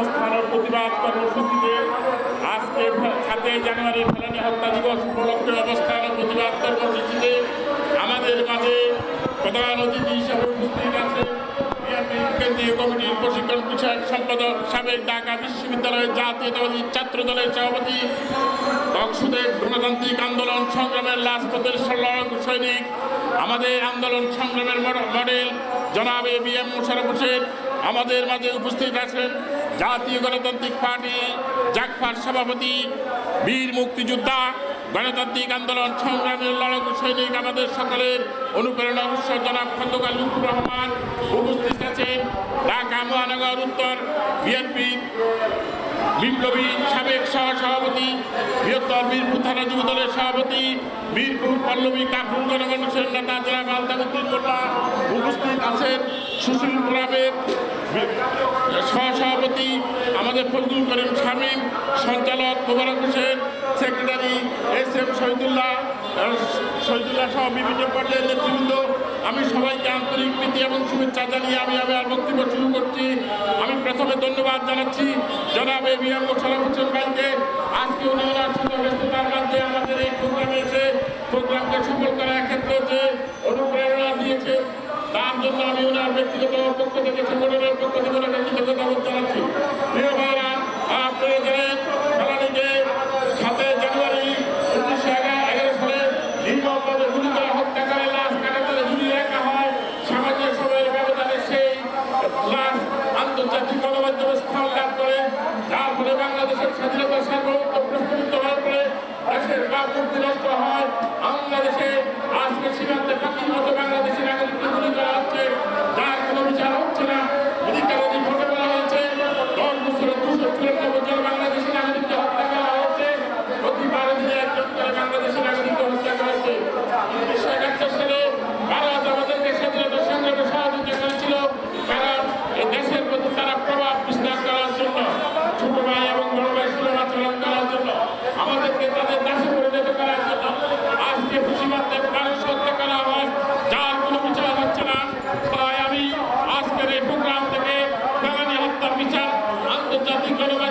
অবস্থানের প্রতিবাদ কর্মসূচিতে আজকে সাতই জানুয়ারি ফেলানি হত্যা দিবস উপলক্ষে অবস্থান প্রতিবাদ কর্মসূচিতে আমাদের মাঝে প্রধান অতিথি হিসাবে উপস্থিত আছে কেন্দ্রীয় কমিটির প্রশিক্ষণ বিষয়ক সম্পাদক সাবেক ঢাকা বিশ্ববিদ্যালয়ের জাতীয়তাবাদী ছাত্র দলের সভাপতি বংশদের গণতান্ত্রিক আন্দোলন সংগ্রামের লাজপথের সৈনিক, আমাদের আন্দোলন সংগ্রামের মডেল জনাবে বি এম মোশারফ হোসেন আমাদের মাঝে উপস্থিত আছেন জাতীয় গণতান্ত্রিক পার্টি জাকফার সভাপতি, বীর মুক্তিযোদ্ধা, গণতান্ত্রিক আন্দোলন সংগ্রামের লড়ক সৈনিক আমাদের সকলের অনুপ্রেরণা উৎস জনাব খন্দকার লুকুর রহমান উপস্থিত আছেন। ঢাকা মহানগর উত্তর বিএনপি বিপ্লবী সাবেক সহসভাপতি, বৃহত্তর বীরপুর থানা যুব দলের সভাপতি, বীরপুর পল্লবী কাপুর গণমানুষের নেতা জনাব আলতাবুদ্দিন মোল্লা আছেন সুশীল গ্রামের সহসভাপতি আমাদের ফজলুল করিম শামীম সঞ্চালক Mobarak Hossain, secretary S M Shahidullah Shahidullah সহ বিভিন্ন পর্যায়ের নেতৃবৃন্দ। আমি সবাইকে আন্তরিক প্রীতি এবং শুভেচ্ছা জানিয়ে আমি আমার বক্তব্য শুরু করছি। আমি প্রথমে ধন্যবাদ জানাচ্ছি জনাব এ বিএম মোশারফ হোসেন ভাইকে। আজকে উনি ওনার ছোট ব্যস্ততার মধ্যে আমাদের এই প্রোগ্রামে এসে প্রোগ্রামকে সফল করার ক্ষেত্রে যে অনুপ্রেরণা দিয়েছে তার জন্য আমি ওনার ব্যক্তিগত পক্ষ থেকে, সংগঠনের পক্ষ থেকে ওনাকে কৃতজ্ঞতা জানাচ্ছি। প্রিয় ভাইরা আপনারা জানেন সাতই জানুয়ারি উনিশশো এগারো সালে নির্মমভাবে গুলি করে হত্যা লাশ কাটাতারে ঝুলিয়ে রাখা হয়। সামাজিক সময়ের ব্যবধানে সেই লাশ আন্তর্জাতিক গণমাধ্যমে স্থান লাভ করে, যার ফলে বাংলাদেশের স্বাধীনতা সার্বভৌমত্ব প্রস্ফুটিত হওয়ার পরে দেশের ভাবমূর্তি নষ্ট হয়। বাংলাদেশে আজকে সীমান্তে পাখির মতো নাগরিককে গুলি করা হচ্ছে যার কোনো বিচার হচ্ছে না অধিকারী ভোটে বলা হয়েছে দশ বছরে দুশো চুরানব্বই জন বাংলাদেশি নাগরিককে হত্যা করা হয়েছে প্রতি বারো দিনে একজন করে বাংলাদেশি নাগরিককে হত্যা করা হয়েছে উনিশশো একাত্তর সালে ভারত আমাদেরকে স্বাধীনতা সংগ্রামে সহযোগিতা করেছিল কারণ এই দেশের প্রতি তারা প্রভাব বিস্তার করার জন্য ছোট ভাই এবং বড় ভাই সুলভাচরণ করার জন্য আমাদেরকে তাদের দাসে পরিণত করার জন্য আজকে সীমান্তে মানুষ হত্যা করা হয় যার কোনো বিচার হচ্ছে না। তাই আমি আজকের এই প্রোগ্রাম থেকে বাঙালি হত্যা বিচার, আন্তর্জাতিক গণমাধ্যমে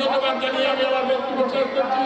ধন্যবাদ জানিয়ে আমি আমার বক্তব্য শেষ করছি।